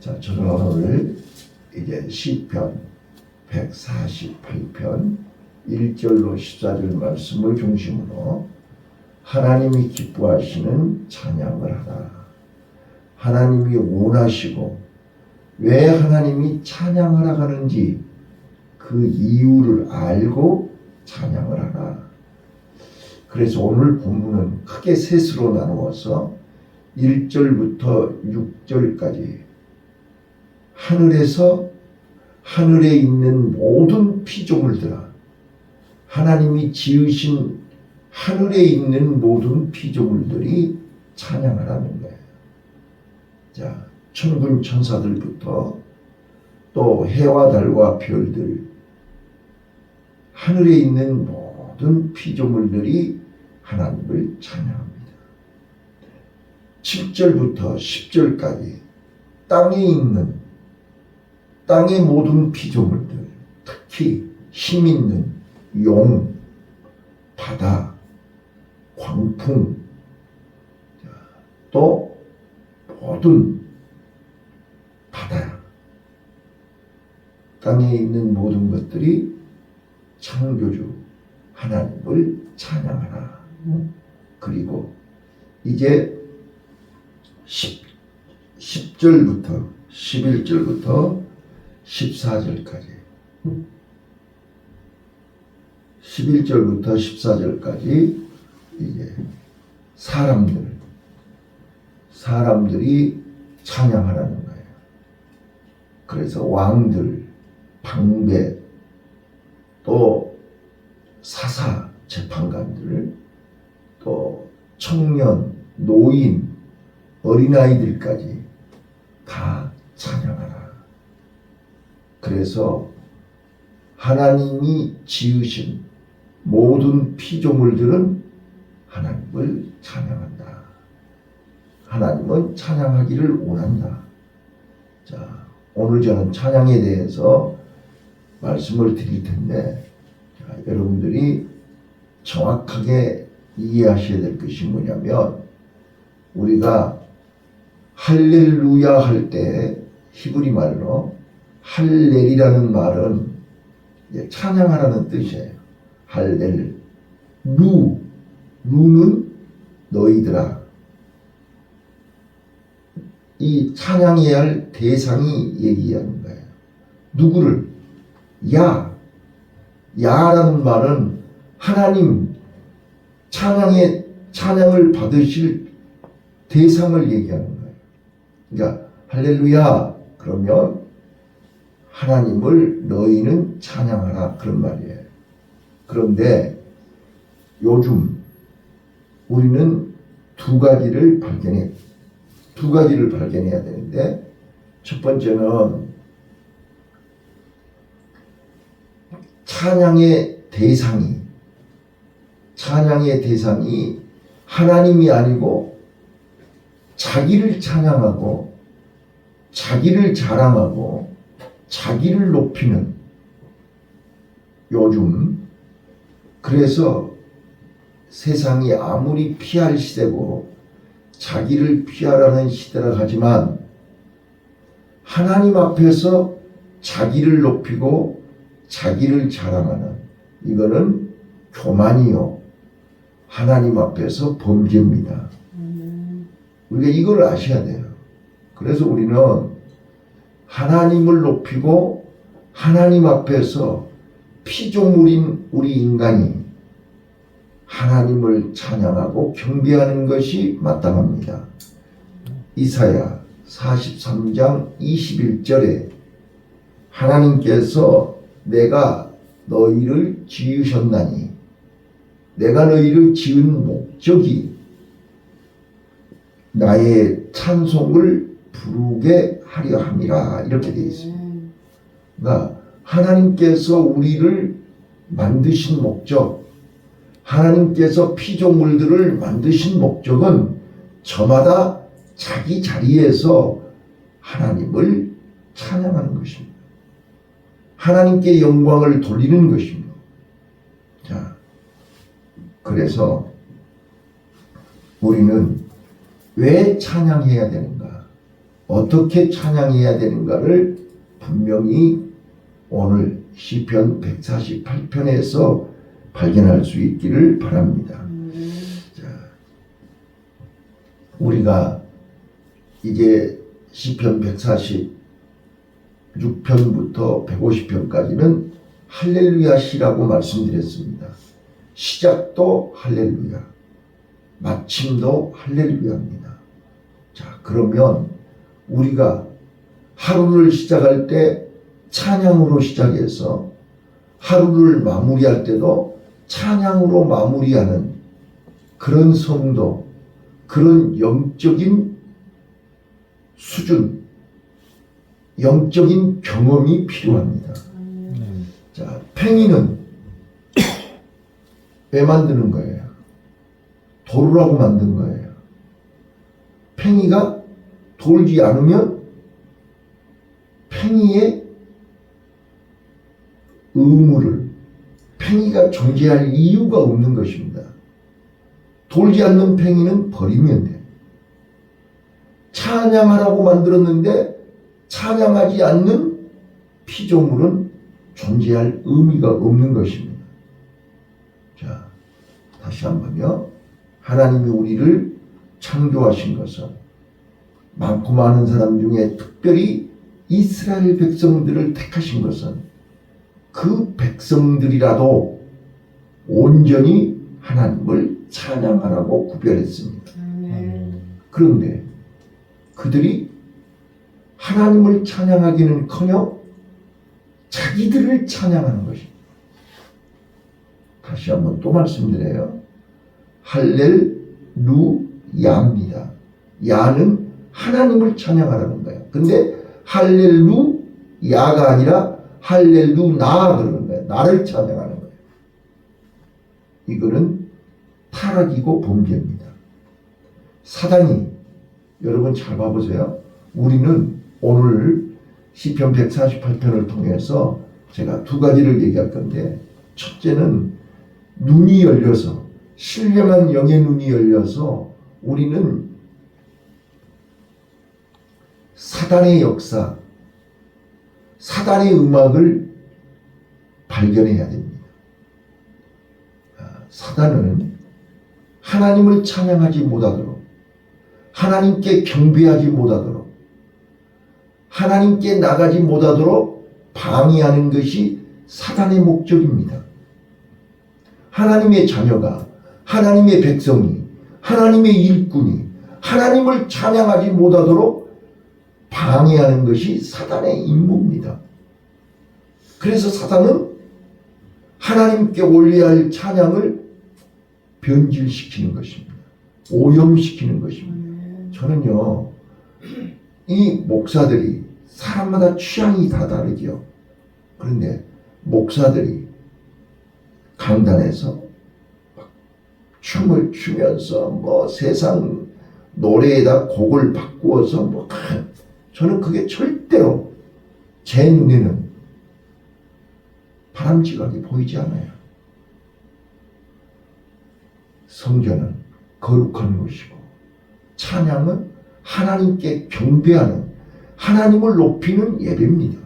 자, 저는 오늘 이제 시편 148편 1절로 14절 말씀을 중심으로 하나님이 기뻐하시는 찬양을 하라. 하나님이 원하시고 왜 하나님이 찬양하라 하는지 그 이유를 알고 찬양을 하라. 그래서 오늘 본문은 크게 셋으로 나누어서 1절부터 6절까지 하늘에서 하늘에 있는 모든 피조물들아 하나님이 지으신 하늘에 있는 모든 피조물들이 찬양하라는 거예요. 자, 천군 천사들부터 또 해와 달과 별들 하늘에 있는 모든 피조물들이 하나님을 찬양합니다. 7절부터 10절까지 땅에 있는 땅의 모든 피조물들, 특히 힘 있는 용, 바다, 광풍, 자, 또 모든 바다, 땅에 있는 모든 것들이 창조주 하나님을 찬양하라. 그리고 이제 10, 10 절부터 11절부터 14절까지 11절부터 14절까지 이제 사람들 사람들이 찬양하라는 거예요. 그래서 왕들, 방배, 또 사사 재판관들, 또 청년, 노인, 어린아이들까지 다 찬양하라. 그래서 하나님이 지으신 모든 피조물들은 하나님을 찬양한다. 하나님은 찬양하기를 원한다. 자, 오늘 저는 찬양에 대해서 말씀을 드릴 텐데, 자, 여러분들이 정확하게 이해하셔야 될 것이 뭐냐면, 우리가 할렐루야 할 때 히브리 말로 할렐이라는 말은 찬양하라는 뜻이에요. 할렐. 루. 루는 너희들아. 이 찬양해야 할 대상이 얘기하는 거예요. 누구를? 야. 야라는 말은 하나님 찬양의 찬양을 받으실 대상을 얘기하는 거예요. 그러니까 할렐루야 그러면 하나님을 너희는 찬양하라 그런 말이에요. 그런데 요즘 우리는 두 가지를 발견해 두 가지를 발견해야 되는데 첫 번째는 찬양의 대상이 찬양의 대상이 하나님이 아니고 자기를 찬양하고 자기를 자랑하고 자기를 높이는 요즘 그래서 세상이 아무리 피할 시대고 자기를 피하라는 시대라 하지만 하나님 앞에서 자기를 높이고 자기를 자랑하는 이거는 교만이요 하나님 앞에서 범죄입니다. 우리가 이걸 아셔야 돼요. 그래서 우리는 하나님을 높이고 하나님 앞에서 피조물인 우리 인간이 하나님을 찬양하고 경배하는 것이 마땅합니다. 이사야 43장 21절에 하나님께서 내가 너희를 지으셨나니 내가 너희를 지은 목적이 나의 찬송을 부르게 하려 함이라 이렇게 되어 있습니다. 그러니까 하나님께서 우리를 만드신 목적, 하나님께서 피조물들을 만드신 목적은 저마다 자기 자리에서 하나님을 찬양하는 것입니다. 하나님께 영광을 돌리는 것입니다. 자, 그래서 우리는 왜 찬양해야 되는가? 어떻게 찬양해야 되는가를 분명히 오늘 시편 148편에서 발견할 수 있기를 바랍니다. 자, 우리가 이제 시편 146편부터 150편까지는 할렐루야 시라고 말씀드렸습니다. 시작도 할렐루야, 마침도 할렐루야입니다. 자, 그러면 우리가 하루를 시작할 때 찬양으로 시작해서 하루를 마무리할 때도 찬양으로 마무리하는 그런 성도, 그런 영적인 수준, 영적인 경험이 필요합니다. 자, 팽이는 왜 만드는 거예요? 도르라고 만든 거예요. 팽이가 돌지 않으면 팽이의 의무를 팽이가 존재할 이유가 없는 것입니다. 돌지 않는 팽이는 버리면 돼. 찬양하라고 만들었는데 찬양하지 않는 피조물은 존재할 의미가 없는 것입니다. 자, 다시 한 번요. 하나님이 우리를 창조하신 것은 많고 많은 사람 중에 특별히 이스라엘 백성들을 택하신 것은 그 백성들이라도 온전히 하나님을 찬양하라고 구별했습니다. 그런데 그들이 하나님을 찬양하기는 커녕 자기들을 찬양하는 것입니다. 다시 한번 또 말씀드려요. 할렐루야입니다. 야는 하나님을 찬양하라는 거예요. 근데 할렐루야가 아니라 할렐루나 그러는 거예요. 나를 찬양하는 거예요. 이거는 타락이고 범죄입니다. 사단이 여러분 잘 봐보세요. 우리는 오늘 시편 148편을 통해서 제가 두 가지를 얘기할 건데 첫째는 눈이 열려서 신령한 영의 눈이 열려서 우리는 사단의 역사, 사단의 음악을 발견해야 됩니다. 아, 사단은 하나님을 찬양하지 못하도록, 하나님께 경배하지 못하도록, 하나님께 나가지 못하도록 방해하는 것이 사단의 목적입니다. 하나님의 자녀가, 하나님의 백성이, 하나님의 일꾼이 하나님을 찬양하지 못하도록 방해하는 것이 사단의 임무입니다. 그래서 사단은 하나님께 올려야 할 찬양을 변질시키는 것입니다. 오염시키는 것입니다. 저는요, 이 목사들이 사람마다 취향이 다 다르죠. 그런데 목사들이 강단에서 막 춤을 추면서 뭐 세상 노래에다 곡을 바꾸어서 뭐 저는 그게 절대로 제 눈에는 바람직하게 보이지 않아요. 성전은 거룩한 것이고 찬양은 하나님께 경배하는 하나님을 높이는 예배입니다.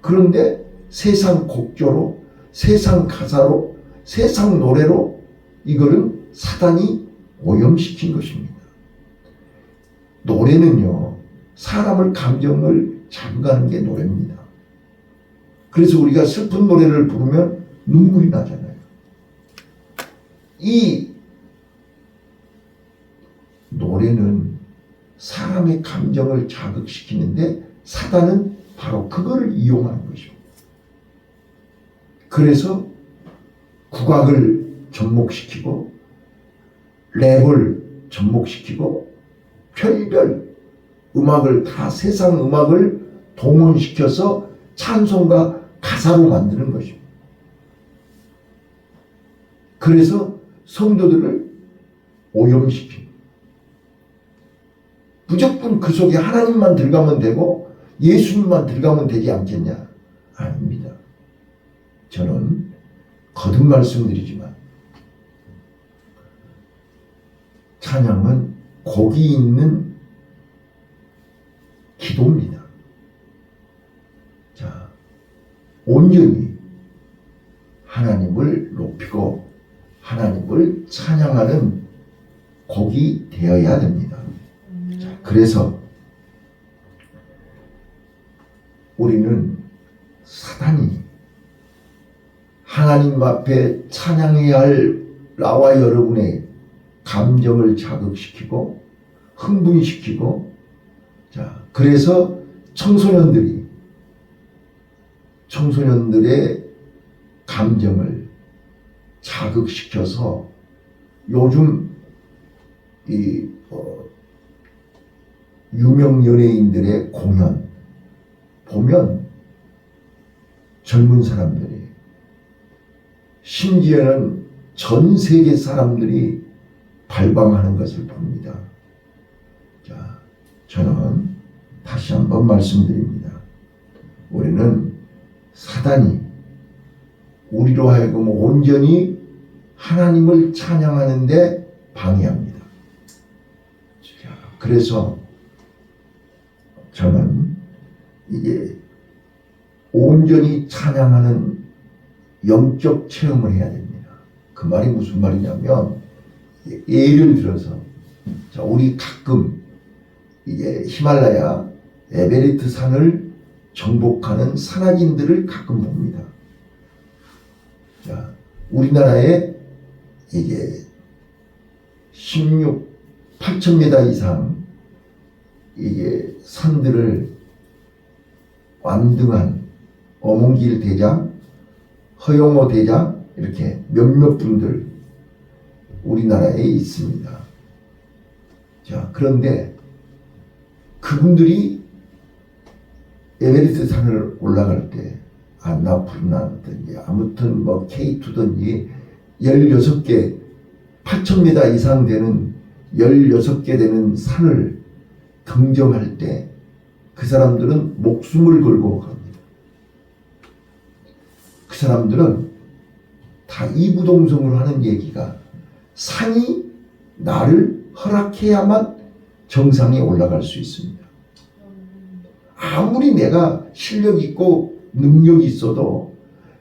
그런데 세상 곡조로 세상 가사로 세상 노래로 이거는 사단이 오염시킨 것입니다. 노래는요 사람을 감정을 잠가는 게 노래입니다. 그래서 우리가 슬픈 노래를 부르면 눈물이 나잖아요. 이 노래는 사람의 감정을 자극시키는데 사단은 바로 그거를 이용하는 것입니다. 그래서 국악을 접목시키고 랩을 접목시키고 별별 음악을 다 세상 음악을 동원시켜서 찬송가 가사로 만드는 것입니다. 그래서 성도들을 오염시킵니다. 무조건 그 속에 하나님만 들어가면 되고 예수님만 들어가면 되지 않겠냐? 아닙니다. 저는 거듭 말씀드리지만 찬양은 곡이 있는 기도입니다. 자, 온전히 하나님을 높이고 하나님을 찬양하는 곡이 되어야 됩니다. 자, 그래서 우리는 사단이 하나님 앞에 찬양해야 할 나와 여러분의 감정을 자극시키고 흥분시키고 자 그래서 청소년들이 청소년들의 감정을 자극시켜서 요즘 이 어, 유명 연예인들의 공연 보면 젊은 사람들이 심지어는 전 세계 사람들이 발광하는 것을 봅니다. 자, 저는 다시 한번 말씀드립니다. 우리는 사단이 우리로 하여금 온전히 하나님을 찬양하는데 방해합니다. 자, 그래서 저는 이게 온전히 찬양하는 영적 체험을 해야 됩니다. 그 말이 무슨 말이냐면 예- 예를 들어서 자, 우리 가끔 이게 히말라야 에베레스트 산을 정복하는 산악인들을 가끔 봅니다. 자, 우리나라에 이게 16, 8,000m 이상 이게 산들을 완등한 어몽길 대장, 허용호 대장 이렇게 몇몇 분들 우리나라에 있습니다. 자, 그런데 그분들이 에베레스트 산을 올라갈 때 안나푸르나든지 아무튼 뭐 K2든지 16개 8,000m 이상 되는 16개 되는 산을 등정할 때 그 사람들은 목숨을 걸고 갑니다. 그 사람들은 다 이부동성으로 하는 얘기가 산이 나를 허락해야만 정상에 올라갈 수 있습니다. 아무리 내가 실력 있고 능력이 있어도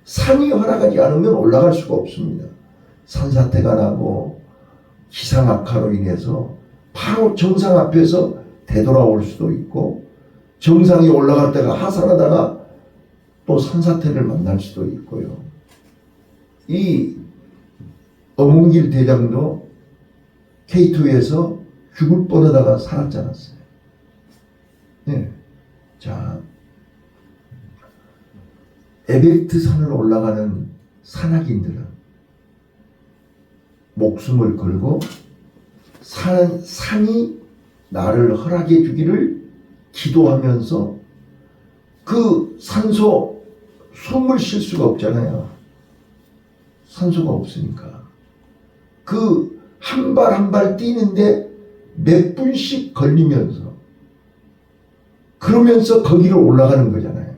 산이 허락하지 않으면 올라갈 수가 없습니다. 산사태가 나고 기상 악화로 인해서 바로 정상 앞에서 되돌아올 수도 있고 정상에 올라갈 때가 하산하다가 또 산사태를 만날 수도 있고요. 이 어몽길 대장도 K2에서 죽을 뻔하다가 살았지 않았어요. 네. 자, 에베레스트 산을 올라가는 산악인들은 목숨을 걸고 산, 산이 나를 허락해 주기를 기도하면서 그 산소 숨을 쉴 수가 없잖아요. 산소가 없으니까. 그 한 발 한 발 뛰는데 몇 분씩 걸리면서 그러면서 거기로 올라가는 거잖아요.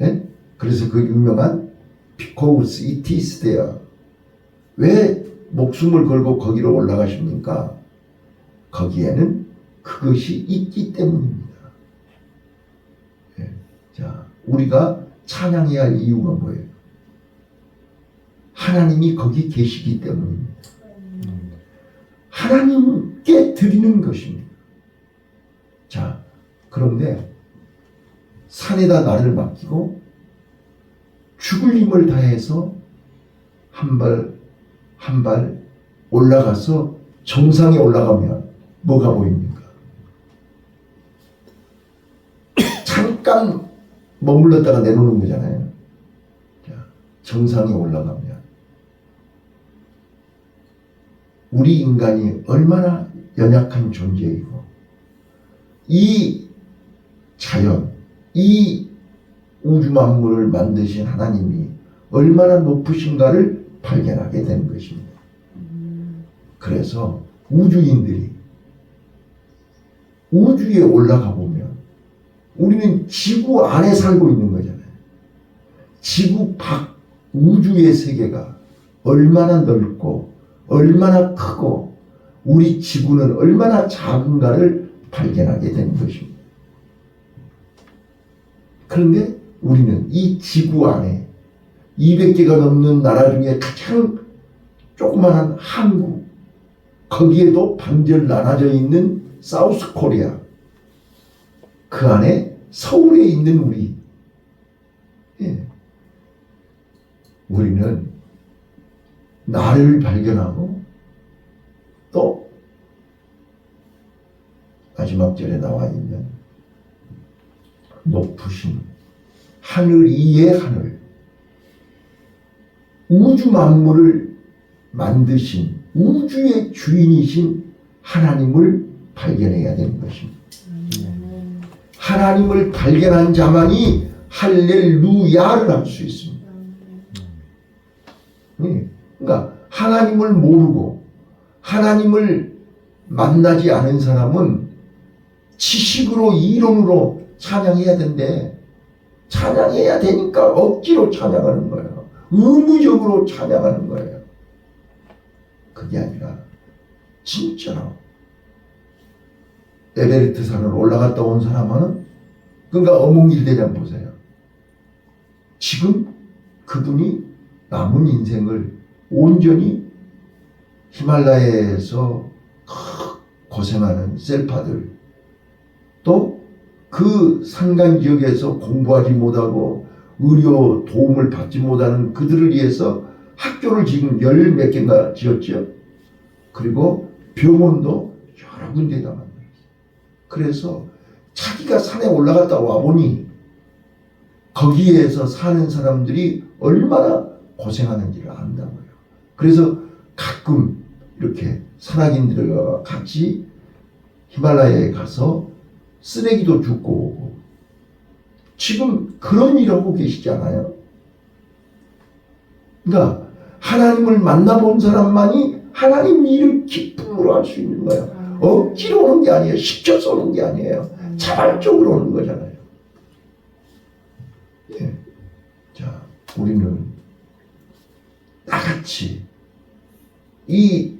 예? 그래서 그 유명한 is there. 왜 목숨을 걸고 거기로 올라가십니까? 거기에는 그것이 있기 때문입니다. 예. 자, 우리가 찬양해야 할 이유가 뭐예요? 하나님이 거기 계시기 때문입니다. 하나님께 드리는 것입니다. 자, 그런데 산에다 나를 맡기고 죽을 힘을 다해서 한 발 한 발 올라가서 정상에 올라가면 뭐가 보입니까? 잠깐 머물렀다가 내놓는 거잖아요. 자, 정상에 올라가면 우리 인간이 얼마나 연약한 존재이고 이 자연, 이 우주 만물을 만드신 하나님이 얼마나 높으신가를 발견하게 된 것입니다. 그래서 우주인들이 우주에 올라가 보면 우리는 지구 안에 살고 있는 거잖아요. 지구 밖 우주의 세계가 얼마나 넓고 얼마나 크고 우리 지구는 얼마나 작은가를 발견하게 되는 것입니다. 그런데 우리는 이 지구 안에 200개가 넘는 나라 중에 가장 조그만한 한국, 거기에도 반절 나눠져 있는 사우스 코리아, 그 안에 서울에 있는 우리 나를 발견하고 또 마지막 절에 나와 있는 높으신 하늘 위의 하늘 우주 만물을 만드신 우주의 주인이신 하나님을 발견해야 되는 것입니다. 하나님을 발견한 자만이 할렐루야를 할 수 있습니다. 예. 그러니까 하나님을 모르고 하나님을 만나지 않은 사람은 지식으로 이론으로 찬양해야 된대. 찬양해야 되니까 억지로 찬양하는 거예요. 의무적으로 찬양하는 거예요. 그게 아니라 진짜로 에베레스트 산을 올라갔다 온 사람은 그러니까 어몽길대장 보세요. 지금 그분이 남은 인생을 온전히 히말라야에서 고생하는 셀파들 또 그 산간 지역에서 공부하지 못하고 의료 도움을 받지 못하는 그들을 위해서 학교를 지금 열 몇 개인가 지었죠. 그리고 병원도 여러 군데다 만들었어요. 그래서 자기가 산에 올라갔다 와보니 거기에서 사는 사람들이 얼마나 고생하는지를 안다고요. 그래서 가끔 이렇게 산악인들과 같이 히말라야에 가서 쓰레기도 줍고 오고 지금 그런 일 하고 계시지 않아요? 그러니까 하나님을 만나본 사람만이 하나님 일을 기쁨으로 할 수 있는 거예요. 억지로 오는 게 아니에요. 시켜서 오는 게 아니에요. 자발적으로 오는 거잖아요. 예. 자, 우리는 나같이 이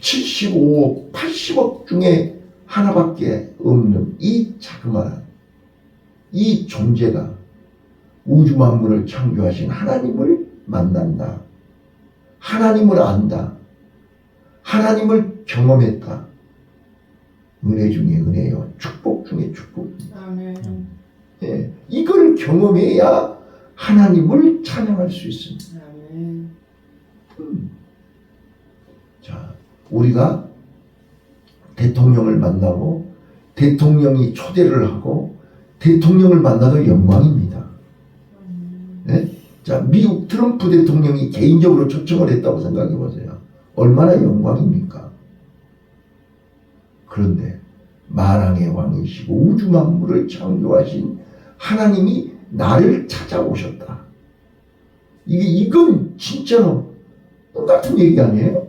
75억, 80억 중에 하나밖에 없는 이 자그마한 이 존재가 우주 만물을 창조하신 하나님을 만난다. 하나님을 안다. 하나님을 경험했다. 은혜 중에 은혜요. 축복 중에 축복. 아멘. 예, 이걸 경험해야 하나님을 찬양할 수 있습니다. 아멘. 음. 자, 우리가 대통령을 만나고 대통령이 초대를 하고 대통령을 만나도 영광입니다. 예? 자, 미국 트럼프 대통령이 개인적으로 초청을 했다고 생각해 보세요. 얼마나 영광입니까? 그런데 만왕의 왕이시고 우주 만물을 창조하신 하나님이 나를 찾아오셨다. 이게 이건 진짜로 똑같은 얘기 아니에요?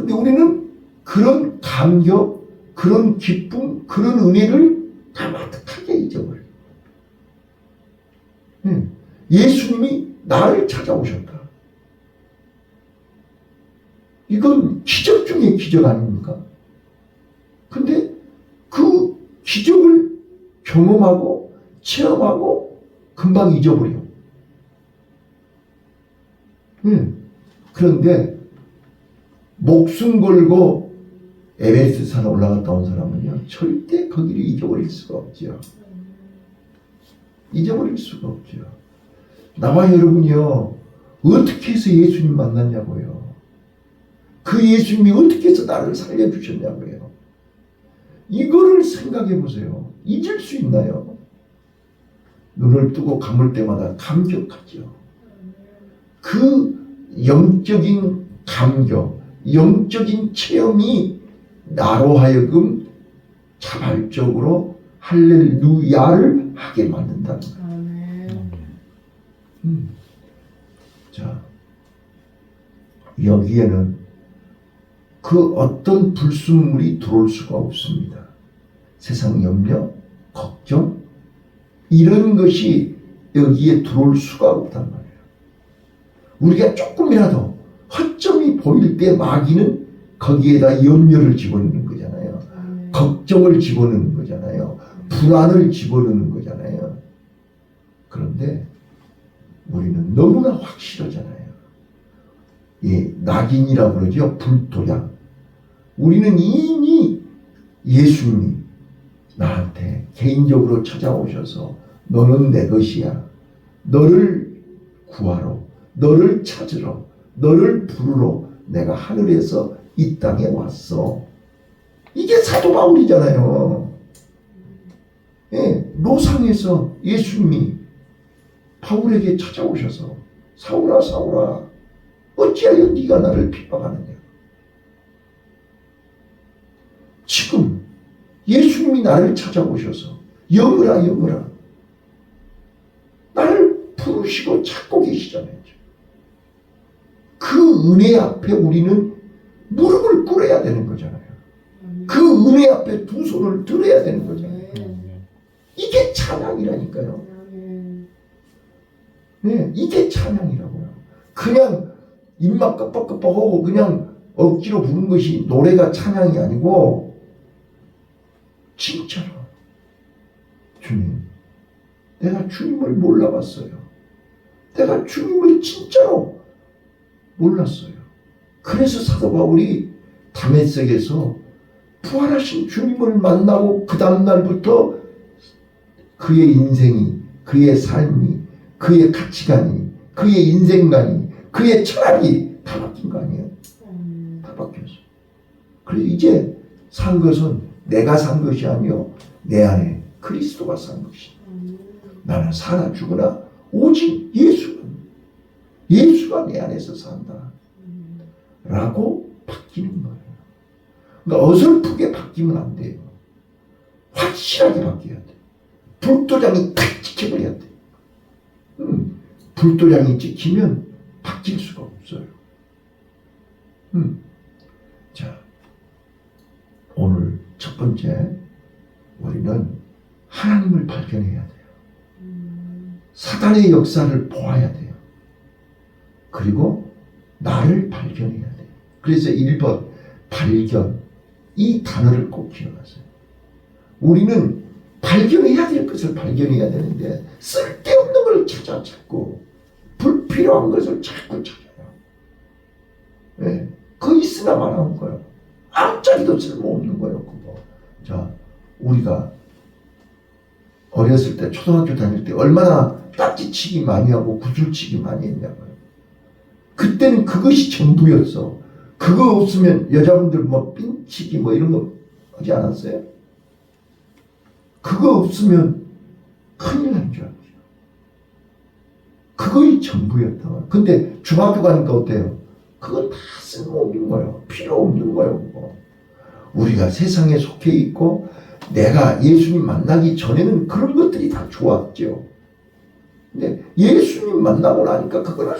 근데 우리는 그런 감격, 그런 기쁨, 그런 은혜를 다 마뜩하게 잊어버려요. 음, 예수님이 나를 찾아오셨다. 이건 기적 중에 기적 아닙니까? 근데 그 기적을 경험하고 체험하고 금방 잊어버려. 음, 그런데 목숨 걸고 에베레스트 산에 올라갔다 온 사람은요 절대 거기를 잊어버릴 수가 없죠. 잊어버릴 수가 없죠. 나와 여러분이요 어떻게 해서 예수님 만났냐고요. 그 예수님이 어떻게 해서 나를 살려주셨냐고요. 이거를 생각해 보세요. 잊을 수 있나요? 눈을 뜨고 감을 때마다 감격하죠. 그 영적인 감격, 영적인 체험이 나로 하여금 자발적으로 할렐루야를 하게 만든다는 거예요. 음. 자, 여기에는 그 어떤 불순물이 들어올 수가 없습니다. 세상 염려, 걱정, 이런 것이 여기에 들어올 수가 없단 말이에요. 우리가 조금이라도 허점이 보일 때 마귀는 거기에다 염려를 집어넣는 거잖아요. 아멘. 걱정을 집어넣는 거잖아요. 불안을 집어넣는 거잖아요. 그런데 우리는 너무나 확실하잖아요. 예, 낙인이라고 그러죠. 불도량. 우리는 이미 예수님이 나한테 개인적으로 찾아오셔서 너는 내 것이야. 너를 구하러, 너를 찾으러, 너를 부르러 내가 하늘에서 이 땅에 왔어. 이게 사도 바울이잖아요. 예, 노상에서 예수님이 바울에게 찾아오셔서 사울아 사울아 어찌하여 네가 나를 핍박하느냐. 지금 예수님이 나를 찾아오셔서 영으라 영으라 나를 부르시고 찾고 계시잖아요. 그 은혜 앞에 우리는 무릎을 꿇어야 되는 거잖아요. 그 은혜 앞에 두 손을 들어야 되는 거잖아요. 이게 찬양이라니까요. 네, 이게 찬양이라고요. 그냥 입만 끄뻑끄뻑하고 그냥 억지로 부른 것이 노래가 찬양이 아니고 진짜로 주님, 내가 주님을 몰라봤어요. 내가 주님을 진짜로 몰랐어요. 그래서 사도 바울이 담에색에서 부활하신 주님을 만나고 그 다음날부터 그의 인생이, 그의 삶이, 그의 가치관이, 그의 인생관이, 그의 철학이 다 바뀐 거 아니에요? 다 바뀌었어. 그래서 이제 산 것은 내가 산 것이 아니요 내 안에 그리스도가 산 것이. 나는 사나 죽으나 오직 예수는 예수가 내 안에서 산다. 라고 바뀌는 거예요. 그러니까 어설프게 바뀌면 안 돼요. 확실하게 바뀌어야 돼. 불도장이 탁 찍혀버려야 돼. 음, 불도장이 찍히면 바뀔 수가 없어요. 음. 자, 오늘 첫 번째, 우리는 하나님을 발견해야 돼요. 사단의 역사를 보아야 돼요. 그리고 나를 발견해야 돼요. 그래서 1번, 발견. 이 단어를 꼭 기억하세요. 우리는 발견해야 될 것을 발견해야 되는데 쓸데없는 걸 찾아 찾고 불필요한 것을 자꾸 찾아요. 예, 그 있으나 말하는 거예요. 아무짝에도 쓸모없는 거예요. 그거. 자, 우리가 어렸을 때 초등학교 다닐 때 얼마나 딱지치기 많이 하고 구슬치기 많이 했냐고요. 그때는 그것이 전부였어. 그거 없으면 여자분들 뭐 삥치기 뭐 이런 거 하지 않았어요? 그거 없으면 큰일 난 줄 알았죠. 그거이 전부였다. 근데 중학교 가니까 어때요? 그건 다 쓸모없는 거예요. 필요 없는 거예요. 그거. 우리가 세상에 속해 있고 내가 예수님 만나기 전에는 그런 것들이 다 좋았죠. 근데 예수님 만나고 나니까 그거는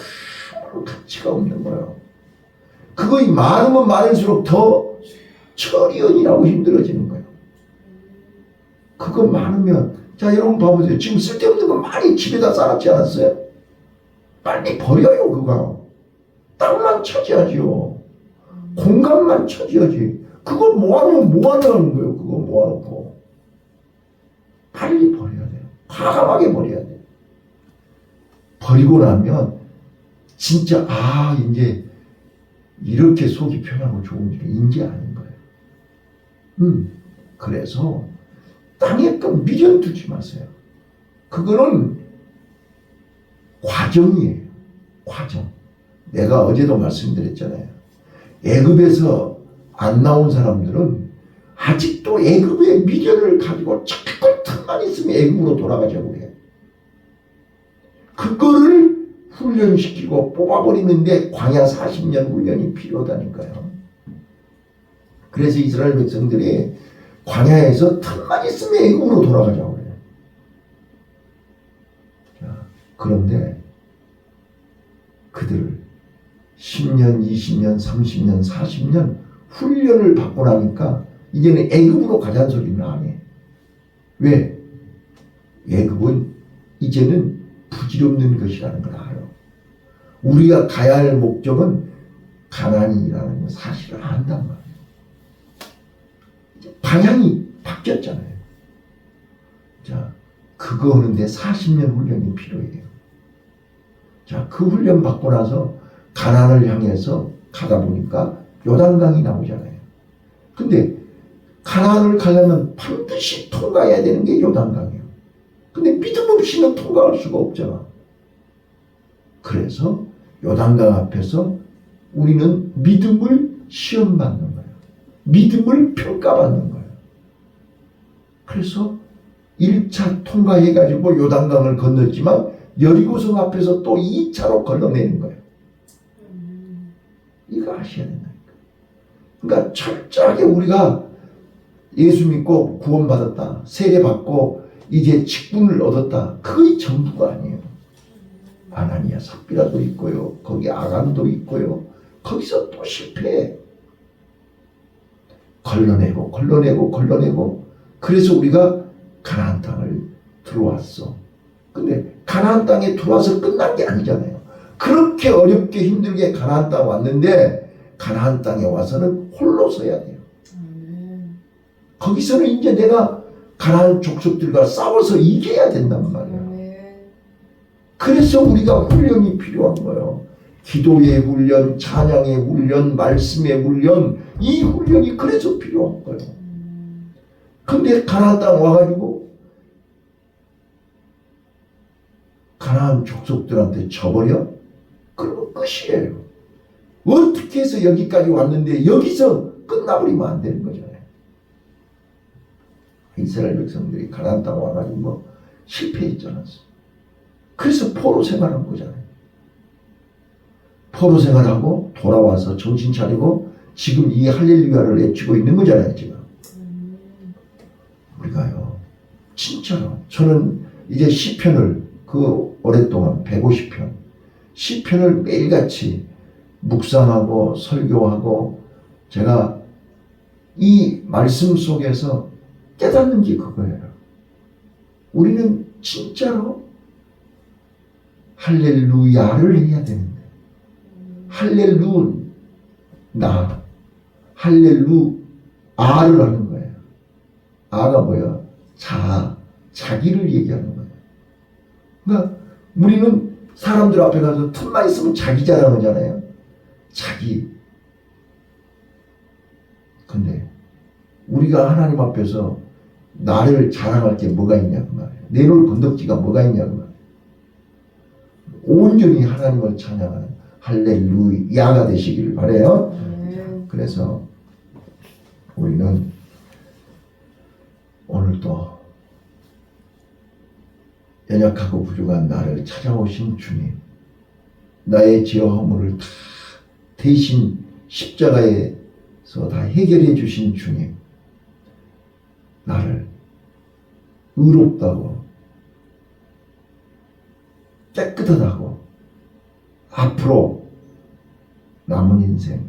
아무런 가치가 없는 거예요. 그거이 많으면 많을수록 더 철이언이라고 힘들어지는 거예요. 그거 많으면 자 여러분 봐보세요. 지금 쓸데없는 거 많이 집에다 쌓았지 않았어요? 빨리 버려요 그거. 땅만 차지하지요. 공간만 차지하지. 그걸 모아놓으면 뭐하냐는 거예요. 그거 모아놓고. 빨리 버려야 돼요. 과감하게 버려야 돼요. 버리고 나면 진짜 아 이제 이렇게 속이 편하고 좋은 일이 인지 아는 거예요. 음, 그래서 땅에 또 미련 두지 마세요. 그거는 과정이에요. 과정. 내가 어제도 말씀드렸잖아요. 애굽에서 안 나온 사람들은 아직도 애굽의 미련을 가지고 자꾸 틈만 있으면 애굽으로 돌아가자고 그래. 그거를 훈련시키고 뽑아버리는데 광야 40년 훈련이 필요하다니까요. 그래서 이스라엘 백성들이 광야에서 틈만 있으면 애굽으로 돌아가자고 그래요. 자, 그런데 그들을 10년, 20년, 30년, 40년 훈련을 받고 나니까 이제는 애굽으로 가자는 소리는 안 해. 왜? 애굽은 이제는 부질없는 것이라는 걸 알아요. 우리가 가야 할 목적은 가난이라는 사실을 안단 말이에요. 방향이 바뀌었잖아요. 자, 그거 그거 하는데 40년 훈련이 필요해요. 자, 그 훈련 받고 나서 가난을 향해서 가다 보니까 요단강이 나오잖아요. 근데 가난을 가려면 반드시 통과해야 되는 게 요단강이에요. 근데 믿음 없이는 통과할 수가 없잖아. 그래서 요단강 앞에서 우리는 믿음을 시험받는 거예요. 믿음을 평가받는 거예요. 그래서 1차 통과해가지고 요단강을 건넜지만 여리고성 앞에서 또 2차로 걸러내는 거예요. 이거 아셔야 된다니까. 그러니까 철저하게 우리가 예수 믿고 구원받았다. 세례받고 이제 직분을 얻었다. 그게 전부가 아니에요. 아나니아 삽비라도 있고요. 거기 아간도 있고요. 거기서 또 실패해. 걸러내고 걸러내고 걸러내고 그래서 우리가 가나안 땅을 들어왔어. 근데 가나안 땅에 들어와서 끝난 게 아니잖아요. 그렇게 어렵게 힘들게 가나안 땅 왔는데 가나안 땅에 와서는 홀로 서야 돼요. 거기서는 이제 내가 가나안 족속들과 싸워서 이겨야 된단 말이야. 그래서 우리가 훈련이 필요한 거예요. 기도의 훈련, 찬양의 훈련, 말씀의 훈련, 이 훈련이 그래서 필요한 거예요. 근데 가나안 땅 와가지고 가나안 족속들한테 져버려? 그러면 끝이에요. 어떻게 해서 여기까지 왔는데 여기서 끝나버리면 안 되는 거잖아요. 이스라엘 백성들이 땅 와가지고 뭐 실패했잖아요. 그래서 포로 생활한 거잖아요. 포로 생활하고 돌아와서 정신 차리고 지금 이 할렐루야를 외치고 있는 거잖아요, 지금. 우리가요, 진짜로. 저는 이제 시편을 그 오랫동안 150편, 시편을 매일같이 묵상하고 설교하고 제가 이 말씀 속에서 깨닫는 게 그거예요. 우리는 진짜로 할렐루야를 해야 되는데 할렐루 나 할렐루 아를 하는 거예요. 아가 뭐야? 자 자기를 얘기하는 거예요. 그러니까 우리는 사람들 앞에 가서 틈만 있으면 자기 자랑하잖아요. 자기. 근데 우리가 하나님 앞에서 나를 자랑할 게 뭐가 있냐고 말이에요. 내놓을 건덕지가 뭐가 있냐고 말이에요. 온전히 하나님을 찬양하는 할렐루야가 되시기를 바래요. 그래서 우리는 오늘도 연약하고 부족한 나를 찾아오신 주님, 나의 죄와 허물을 다 대신 십자가에서 다 해결해 주신 주님, 나를 의롭다고 깨끗하다고 앞으로 남은 인생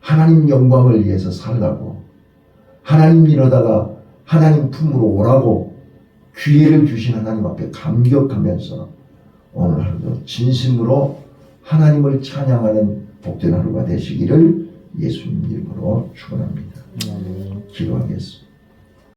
하나님 영광을 위해서 살라고 하나님 이러다가 하나님 품으로 오라고 기회를 주신 하나님 앞에 감격하면서 오늘 하루도 진심으로 하나님을 찬양하는 복된 하루가 되시기를 예수님 이름으로 축원합니다. 기도하겠습니다.